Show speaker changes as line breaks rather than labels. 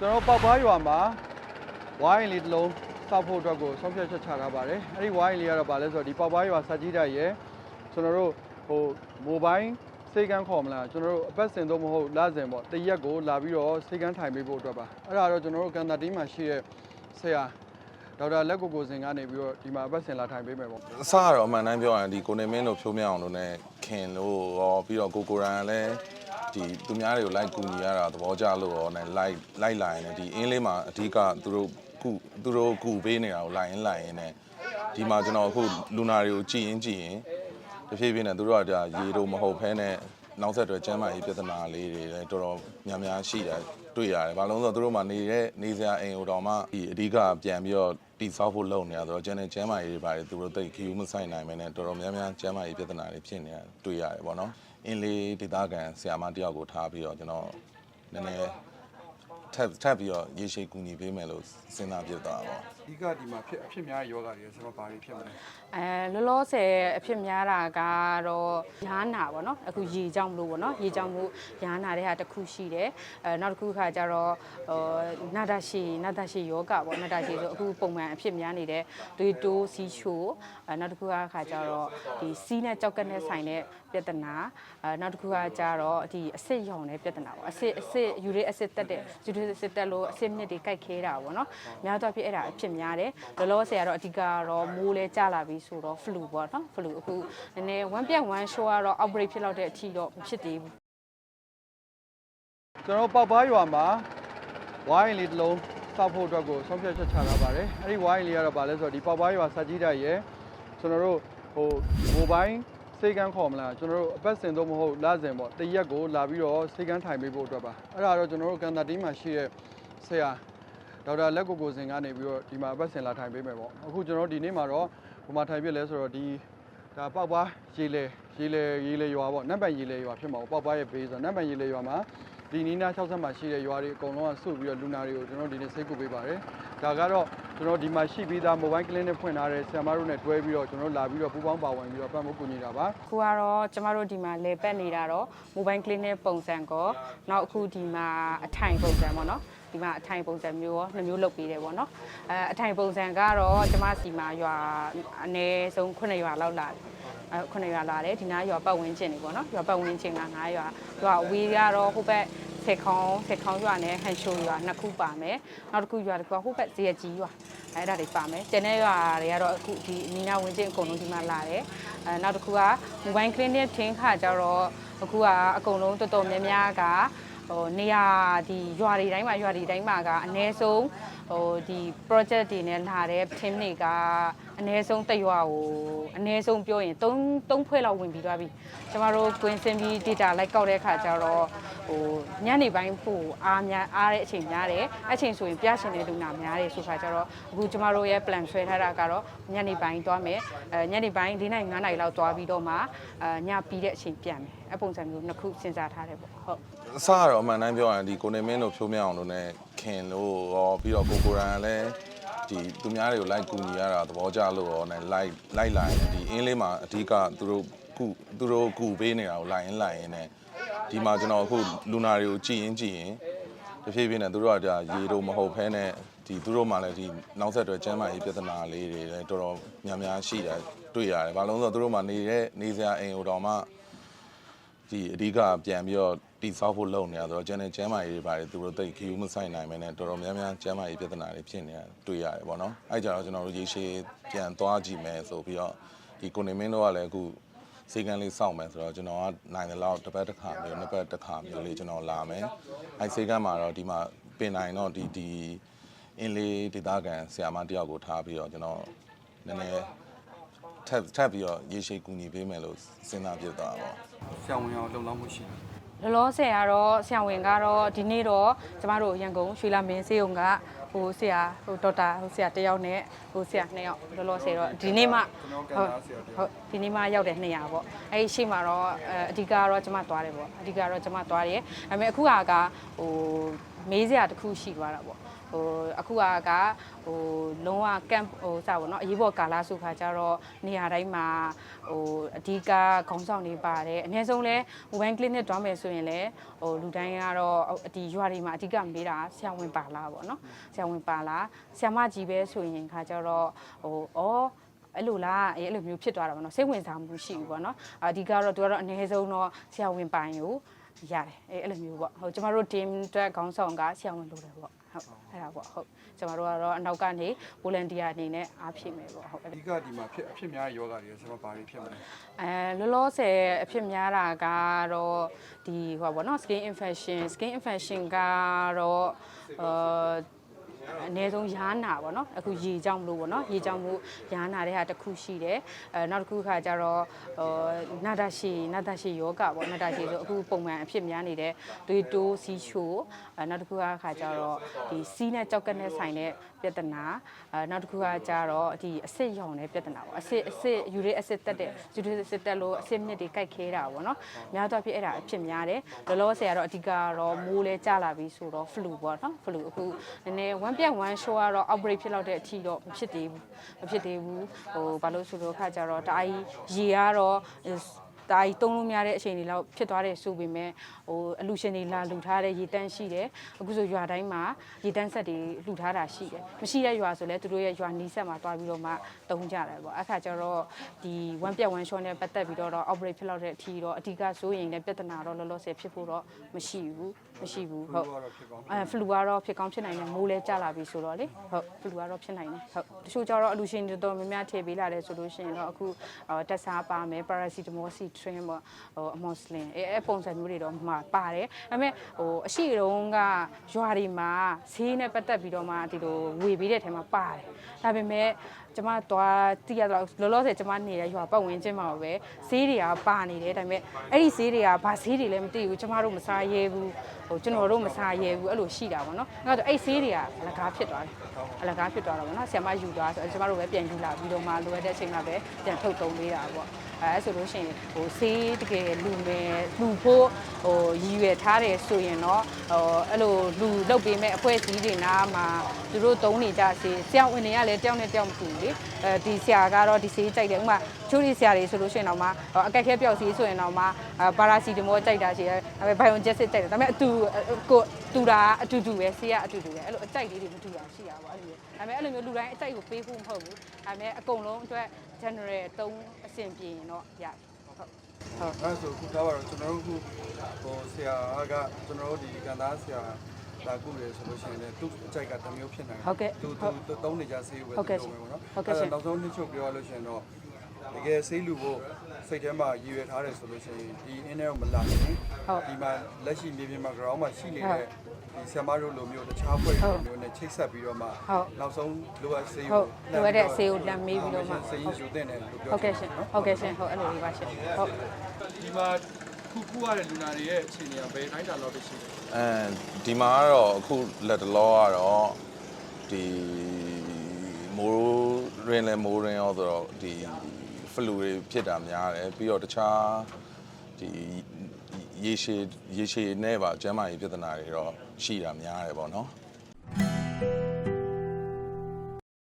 ကျွန်တော်ပေါက်ပွားရွာမှာဝိုင်းလေးတစ်လုံးစောက်ဖို့အတွက်ကိုဆုံးဖြတ်ချက်ချထားပါတယ်အဲ့ဒီဝိုင်းလေးကတော့ဗာလဲဆိုတော့ဒီပေါက်ပွားရွာစကြီးတိုက်ရဲ့ကျွန်တော်တို့ဟိုမိုဘိုင်းစိတ်ကန်းခေါ်မလားကျွန်တော်တို့အပတ်စဉ်တော့မဟုတ်လစဉ်ပေါ့တရက်ကိုလာပြီးတော့စိတ်ကန်းထိုင်ပေးဖို့အတွက်ပါအဲ့ဒါတော့ကျွန်တော်တို့ကန်တာတီးမှာရှိတဲ့ဆရာဒေါက်တာလက်ကိုကိုစင်ကနေပြီးတော့ဒီမှာအပတ်စဉ်လာထိုင်ပေးမယ်ပေါ့
အစကတော့အမှန်တမ်းပြောရင်ဒီကိုနေမင်းတို့ဖြိုးမြောင်တို့ ਨੇ ခင်လို့ရောပြီးတော့ကိုကိုရန်လည်း ဒီသူများတွေကိုလိုက်ကူညီရတာသဘောကျလို့ရော ਨੇ လိုက်လိုက်လာရင်လည်းဒီအင်းလေးမှာအဓိကသူတို့ကူသူတို့ကူပေးနေတာကိုလိုက်ရင်လိုက်ရင် ਨੇ ဒီမှာကျွန်တော်အခုလူနာတွေကိုကြည်ရင်ကြည်ရင်တဖြည်းဖြည်းနဲ့သူတို့ကဒါရေတို့မဟုတ်ဖဲနဲ့နောက်ဆက်တွဲကျန်းမာရေးပြဿနာလေးတွေလည်းတော်တော်များများရှိတယ်တွေ့ရတယ်။ဘာလို့လဲဆိုတော့သူတို့မှနေတဲ့နေစရာအိမ်ဟိုတော်မှဒီအဓိကပြန်ပြီးတော့တိဆောက်ဖို့လုပ်နေရဆိုတော့ကျန်တဲ့ကျန်းမာရေးတွေပါတယ်သူတို့တိတ်ခီးမဆိုင်နိုင်မဲနဲ့တော်တော်များများကျန်းမာရေးပြဿနာတွေဖြစ်နေတာတွေ့ရတယ်ပေါ့နော်။ အင်းလေးဒေသခံဆရာမတယောက်ကိုထားပြီးတော့ကျွန်တော်နည်းနည်းထပ်ထပ်ပြီးတော့ရေရှည်ကူညီပေးမယ်လို့စဉ်းစားဖြစ်သွားတာပေါ့။
အဓိကဒီမှာဖြစ်အဖြစ်များယောဂတွေဆိုတော့ဘာတွေဖြစ်မလဲ
အဲလောလောဆယ်အဖြစ်များတာကတော့ရားနာပေါ့နော်အခုရေကြောင့်မလို့ပေါ့နော်ရေကြောင့်မို့ရားနာတဲ့ဟာတစ်ခုရှိတယ်အဲနောက်တစ်ခုခါကျတော့ဟိုနာတာရှိနာတာရှိယောဂပေါ့နာတာရှိဆိုအခုပုံမှန်အဖြစ်များနေတဲ့တွေးတိုးစီချိုအဲနောက်တစ်ခုခါကျတော့ဒီစီးနဲ့ကြောက်ကက်နဲ့ဆိုင်တဲ့ ပြဿနာအဲနောက်တစ်ခုကကျတော့ဒီအစစ်ရောင်တဲ့ပြဿနာပေါ့အစစ်အစစ်ယူရစ်အစစ်တက်တဲ့ယူရစ်အစစ်တက်လို့အစစ်မြစ်တွေကြိုက်ခဲတာပေါ့နော်များတော့ဖြစ်အဲ့ဒါအဖြစ်များတယ်လောလောဆယ်ကတော့အဓိကကတော့မိုးလဲကျလာပြီဆိုတော့ flu ပေါ့နော် flu အခုနည်းနည်း one ပြတ် one show ကတော့ outbreak ဖြစ်လောက်တဲ့အထိတော့မဖြစ်သေးဘူး
ကျွန်တော်ပေါက်ပွားရွာမှာဝိုင်းလေးတစ်လုံးစောက်ဖို့အတွက်ကိုဆုံးဖြတ်ချက်ချထားပါတယ်အဲ့ဒီဝိုင်းလေးကတော့ဗာလဲဆိုတော့ဒီပေါက်ပွားရွာစကြီးတိုက်ရဲ့ကျွန်တော်တို့ဟိုမိုဘိုင်း စိတ်ကန်းခေါ်မလားကျွန်တော်တို့အပတ်စဉ်တော့မဟုတ်လစဉ်ပေါ့တရက်ကိုလာပြီးတော့စိတ်ကန်းထိုင်ပေးဖို့အတွက်ပါအဲ့ဒါတော့ကျွန်တော်တို့ကန်တာတီးမှာရှိတဲ့ဆရာဒေါက်တာလက်ကိုကိုစင်ကနေပြီးတော့ဒီမှာအပတ်စဉ်လာထိုင်ပေးမယ်ပေါ့အခုကျွန်တော်ဒီနေ့မှာတော့ဘုမထိုင်ပြလဲဆိုတော့ဒီဒါပေါက်ပွားရေလေရေလေရေလေရွာပေါ့နတ်ပန်ရေလေရွာဖြစ်မှာပေါ့ပေါက်ပွားရဲ့ဘေးဆိုတော့နတ်ပန်ရေလေရွာမှာ ဒီနီးနား60မှာရှိတဲ့ရွာတွေအကုန်လုံးကစုပြီးတော့လူနာတွေကိုကျွန်တော်ဒီနေ့စိတ်ကူပေးပါတယ်ဒါကတော့ကျွန်တော်ဒီမှာရှိပြီးသား mobile clinic ဖွင့်ထားတဲ့ဆရာမတို့နဲ့တွဲပြီးတော့ကျွန်တော်လာပြီးတော့ပူးပေါင်းပါဝင်ပြီးတော့ပတ်မှုကူညီတာပါ
ခုကတော့ကျမတို့ဒီမှာလေပတ်နေတာတော့ mobile clinic ပုံစံကောနောက်အခုဒီမှာအထိုင်ပုံစံပေါ့နော် ဒီမှာအထိုင်ပုံစံမျိုးရောနှစ်မျိုးလုပ်ပေးတယ်ပေါ့နော်အဲအထိုင်ပုံစံကတော့ကျမစီမှာရွာအနည်းဆုံး9ရွာလောက်လာတယ်အဲခုနှစ်ရွာလာတယ်ဒီနားရွာပတ်ဝန်းကျင်တွေပေါ့နော်ရွာပတ်ဝန်းကျင်က9ရွာရွာအဝေးကတော့ဟိုဘက်ဆယ်ခေါင်းဆယ်ခေါင်းရွာနဲ့ဟန်ရှိုရွာနှစ်ခုပါမယ်နောက်တစ်ခုရွာတစ်ခုကဟိုဘက်ဇေယျကြီးရွာအဲအဲ့ဒါတွေပါမယ်ကျန်တဲ့ရွာတွေကတော့အခုဒီအနီးနားဝန်းကျင်အကုန်လုံးဒီမှာလာတယ်အဲနောက်တစ်ခုက mobile clinic ထင်းခါကြတော့အခုကအကုန်လုံးတော်တော်များများက ဟိုနေရာဒီရွာတွေတိုင်းမှာရွာတွေတိုင်းမှာကအ ਨੇ ဆုံးဟိုဒီ project တွေနဲ့လာတဲ့ team တွေက အ ਨੇ ဆုံးတရွာကိုအ ਨੇ ဆုံးပြောရင်3 3ဖွဲ့လောက်ဝင်ပြီးသွားပြီကျမတို့ကွင်းစင်ပြီး data လိုက်ကောက်တဲ့အခါကျတော့ဟိုညနေပိုင်းပို့အားများအားတဲ့အချိန်များတယ်အဲ့ချိန်ဆိုရင်ပြရှင်တဲ့လူနာများတယ်ဆိုခါကျတော့အခုကျမတို့ရဲ့ plan ဆွဲထားတာကတော့ညနေပိုင်းသွားမယ်အဲညနေပိုင်း၄နိုင်9နိုင်လောက်သွားပြီးတော့မှအဲညပြီးတဲ့အချိန်ပြန်မယ်အပုံစံမျိုးနှစ်ခုစဉ်းစားထားတယ်ပေါ့ဟုတ်
အစကတော့အမှန်တမ်းပြောရင်ဒီကိုနေမင်းတို့ဖြိုးမြောင်တို့ ਨੇ ခင်လို့ရောပြီးတော့ကိုကိုရန်လည်း ဒီသူများတွေကိုလိုက်ကူညီရတာသဘောကျလို့ရော ਨੇ လိုက်လိုက်လာရင်ဒီအင်းလေးမှာအဓိကသူတို့ကူသူတို့ကူပေးနေတာကိုလိုက်ရင်လိုက်ရင် ਨੇ ဒီမှာကျွန်တော်အခုလူနာတွေကိုကြည်ရင်ကြည်ရင်တဖြည်းဖြည်းနဲ့သူတို့ကဒါရေတို့မဟုတ်ဖဲနဲ့ဒီသူတို့မှလည်းဒီနောက်ဆက်တွဲကျန်းမာရေးပြဿနာလေးတွေလည်းတော်တော်များများရှိတာတွေ့ရတယ်။ဘာလို့လဲဆိုတော့သူတို့မှနေတဲ့နေစရာအိမ်ဟိုတော်မှဒီအဓိကပြန်ပြီးတော့ တိဆောက်ဖို့လုပ်နေရဆိုတော့ကျန်တဲ့ကျမ်းမာရေးတွေပါတယ်သူတို့တိတ်ခီးမဆိုင်နိုင်မဲနဲ့တော်တော်များများကျမ်းမာရေးပြဿနာတွေဖြစ်နေတာတွေ့ရတယ်ပေါ့နော်အဲကြတော့ကျွန်တော်တို့ရေရှည်ပြန်သွားကြည့်မယ်ဆိုပြီးတော့ဒီကိုနေမင်းတို့ကလည်းအခုစေကန်းလေးစောင့်မယ်ဆိုတော့ကျွန်တော်ကနိုင်တယ်လောက်တစ်ပတ်တစ်ခါမျိုးနှစ်ပတ်တစ်ခါမျိုးလေးကျွန်တော်လာမယ်အဲစေကန်းမှာတော့ဒီမှာပင်နိုင်တော့ဒီဒီအင်းလေးဒေသခံဆရာမတယောက်ကိုထားပြီးတော့ကျွန်တော်နည်းနည်းထပ်ထပ်ပြီးတော့ရေရှည်ကူညီပေးမယ်လို့စဉ်းစားဖြစ်သွားတာပေါ့
ဆရာဝန်အောင်လုံလောက်မှုရှိတယ်
လောလောဆယ်ကတော့ဆရာဝန်ကတော့ဒီနေ့တော့ကျမတို့ရန်ကုန်ရွှေလာမင်းစေုံကဟိုဆရာဟိုဒေါက်တာဟိုဆရာတစ်ယောက်နဲ့ဟိုဆရာနှစ်ယောက်လောလောဆယ်တော့ဒီနေ့မှဟုတ်ဟုတ်ဒီနေ့မှရောက်တဲ့200ပေါ့အဲ့ဒီရှိမှတော့အဲအဓိကကတော့ကျမသွားတယ်ပေါ့အဓိကကတော့ကျမသွားတယ်ဒါပေမဲ့အခုကကဟိုမေးစရာတစ်ခုရှိသွားတာပေါ့ ဟိုအခုကကဟိုလုံးဝ camp ဟိုစပါတော့အရေးပေါ်ကာလဆိုခါကျတော့နေရာတိုင်းမှာဟိုအဓိကခေါင်းဆောင်နေပါတယ်အနည်းဆုံးလဲ mobile clinic တွားမယ်ဆိုရင်လည်းဟိုလူတိုင်းကတော့ဒီရွာတွေမှာအဓိကမေးတာဆရာဝန်ပါလားပေါ့နော်ဆရာဝန်ပါလားဆရာမကြီးပဲဆိုရင်ခါကျတော့ဟိုဩအဲ့လိုလားအဲ့လိုမျိုးဖြစ်သွားတာပေါ့နော်စိတ်ဝင်စားမှုရှိဘူးပေါ့နော်အဓိကတော့သူကတော့အနည်းဆုံးတော့ဆရာဝန်ပိုင်ကို ရတယ်အဲ့အဲ့လိုမျိုးပေါ့ဟိုကျမတို့ team အတွက်ခေါင်းဆောင်ကဆရာဝန်လိုတယ်ပေါ့ဟုတ်အဲ့ဒါပေါ့ဟုတ်ကျမတို့ကတော့အနောက်ကနေ volunteer အနေနဲ့အားဖြည့်မယ်ပေါ့ဟုတ်
အဓိကဒီမှာဖြစ်အဖြစ်များယောဂတွေဆိုတော့ဘာတွေဖြစ်မလဲ
အဲလောလောဆယ်အဖြစ်များတာကတော့ဒီဟိုပါဘောနော် skin infection skin infection ကတော့အာ အနည်းဆုံးရားနာပေါ့နော်အခုရေကြောင့်မလို့ပေါ့နော်ရေကြောင့်မို့ရားနာတဲ့ဟာတစ်ခုရှိတယ်အဲနောက်တစ်ခုခါကျတော့ဟိုနာတာရှည်နာတာရှည်ယောဂပေါ့နာတာရှည်ဆိုအခုပုံမှန်အဖြစ်များနေတဲ့သွေးတိုးစီးချိုအဲနောက်တစ်ခုခါကျတော့ဒီစီးနဲ့ကြောက်ကက်နဲ့ဆိုင်တဲ့ ပြဿနာအဲနောက်တစ်ခုကကျတော့ဒီအဆစ်ရောင်တဲ့ပြဿနာပေါ့အဆစ်အဆစ်ယူရစ်အဆစ်တက်တဲ့ယူရစ်အဆစ်တက်လို့အဆစ်မြစ်တွေကြိုက်ခဲတာပေါ့နော်များတော့ဖြစ်အဲ့ဒါအဖြစ်များတယ်လောလောဆယ်ကတော့အဓိကကတော့မိုးလဲကျလာပြီဆိုတော့ flu ပေါ့နော် flu အခုနည်းနည်း one ပြတ် one show ကတော့ outbreak ဖြစ်လောက်တဲ့အထိတော့မဖြစ်သေးဘူးမဖြစ်သေးဘူးဟိုဘာလို့ဆိုတော့ခါကျတော့တအားကြီးရေကတော့ တာကြီးတုံးလို့များတဲ့အချိန်တွေလောက်ဖြစ်သွားတယ်ဆိုပေမဲ့ဟိုအလူရှင်တွေလာလူထားတဲ့ရေတန်းရှိတယ်အခုဆိုရွာတိုင်းမှာရေတန်းဆက်တွေလူထားတာရှိတယ်မရှိတဲ့ရွာဆိုလဲသူတို့ရဲ့ရွာနီးဆက်မှာတွားပြီးတော့မှတုံးကြတယ်ပေါ့အခါကျတော့ဒီ one ပြတ် one shot နဲ့ပတ်သက်ပြီးတော့ outbreak ဖြစ်လောက်တဲ့အထိတော့အဓိကစိုးရင်လည်းပြဿနာတော့လောလောဆယ်ဖြစ်ဖို့တော့မရှိဘူးမရှိဘူးဟုတ်
ကတော့ဖြစ်ကောင်း
အဲ flu ကတော့ဖြစ်ကောင်းဖြစ်နိုင်တယ်မိုးလဲကျလာပြီဆိုတော့လေဟုတ် flu ကတော့ဖြစ်နိုင်တယ်ဟုတ်တချို့ကျတော့အလူရှင်တွေတော်တော်များများထည့်ပေးလာတယ်ဆိုလို့ရှိရင်တော့အခုအော်တက်စားပါမယ် paracetamol c train ပေါ့ဟို amoxicillin အဲအဲပုံစံမျိုးတွေတော့မှာပါတယ်ဒါပေမဲ့ဟိုအရှိတုံးကရွာတွေမှာဈေးနဲ့ပတ်သက်ပြီးတော့မှဒီလိုဝေပေးတဲ့ထဲမှာပါတယ်ဒါပေမဲ့ ကျမသွားတည်ရတော့လောလောဆယ်ကျမနေတဲ့ရွာပတ်ဝန်းကျင်မှာပဲဈေးတွေကပါနေတယ်ဒါပေမဲ့အဲ့ဒီဈေးတွေကဘာဈေးတွေလဲမသိဘူးကျမတို့မစားရဲဘူးဟိုကျွန်တော်တို့မစားရဲဘူးအဲ့လိုရှိတာပေါ့နော်အဲ့တော့အဲ့ဈေးတွေကအလကားဖြစ်သွားတယ်အလကားဖြစ်သွားတာပေါ့နော်ဆရာမယူသွားဆိုကျမတို့ပဲပြန်ယူလာပြီးတော့မှလိုအပ်တဲ့အချိန်မှာပဲပြန်ထုတ်သုံးပေးတာပေါ့အဲဆိုလို့ရှိရင်ဟိုဆေးတကယ်လူမယ်လူဖို့ဟိုရည်ရွယ်ထားတယ်ဆိုရင်တော့ဟိုအဲ့လိုလူလုတ်ပေးမဲ့အဖွဲ့အစည်းတွေနားမှာသူတို့သုံးနေကြဆေးဆရာဝန်တွေကလည်းတယောက်နဲ့တယောက်မတူဘူးလေအဲဒီဆရာကတော့ဒီဆေးကြိုက်တယ်ဥပမာချိုးရီဆရာတွေဆိုလို့ရှိရင်တော့မှအကက်ခဲပြောက်ဆေးဆိုရင်တော့မှပါရာစီတမောကြိုက်တာရှိတယ်ဒါပေမဲ့ဘိုင်ယွန်ဂျက်စစ်ကြိုက်တယ်ဒါပေမဲ့အတူကိုတူတာအတူတူပဲဆေးကအတူတူပဲအဲ့လိုအကြိုက်လေးတွေမတူတာရှိတာပေါ့အဲ့လိုမျိုးဒါပေမဲ့အဲ့လိုမျိုးလူတိုင်းအကြိုက်ကိုပေးဖို့မဟုတ်ဘူးဒါပေမဲ့အကုန်လုံးအတွက် general သုံးအဆင်ပြေရင်တော့ရတယ်ဟုတ်ဟုတ်
အဲဆိုခုထားပါတော့ကျွန်တော်တို့ခုဟိုဆရာကကျွန်တော်တို့ဒီကန်သားဆရာ လာကုတယ်ဆိုလို့ရှိရင်လည်းသူ့အကြိုက်ကတစ်မျိုးဖြစ်နိုင်သူသူတုံးနေကြဆေးဝယ်တယ်ပေါ့နော်နောက်ဆုံးနှစ်ချုပ်ပြောလို့ရှိရင်တော့တကယ်ဆေးလူဖို့စိတ်ထဲမှာရည်ရွယ်ထားတယ်ဆိုလို့ရှိရင်ဒီအင်းထဲကိုမလာရင်ဒီမှာလက်ရှိမြေပြင်မှာ ground မှာရှိနေတဲ့ဒီဆရာမတို့လိုမျိုးတခြားဖွဲ့တွေမျိုးနဲ့ချိတ်ဆက်ပြီးတော့မှနောက်ဆုံးလိုအပ်ဆေး
ဟု
ကို
တ်လိုအပ်တဲ့ဆေးကိုလမ်းမေးပြီးတော့မှ
ဆေးယူတဲ့တယ်လို့ပြော
ဟုတ်ကဲ့ရှင်ဟုတ်ကဲ့ရှင်ဟုတ်အဲ့လိုလေးပါရှင်ဟုတ်
ဒီမှာ ခုခုရတဲ့လူနာတွေရဲ့အခြေအနေကဘယ်တိုင်းတာလောက်ရှိလဲ
အဲဒီမှာကတော့အခုလက်တလောကတော့ဒီမိုးရင်လည်းမိုးရင်ရောဆိုတော့ဒီဖလူတွေဖြစ်တာများတယ်ပြီးတော့တခြားဒီရေရှည်ရေရှည်နဲ့ပါကျန်းမာရေးပြဿနာတွေတော့ရှိတာများတယ်ပေါ့နော်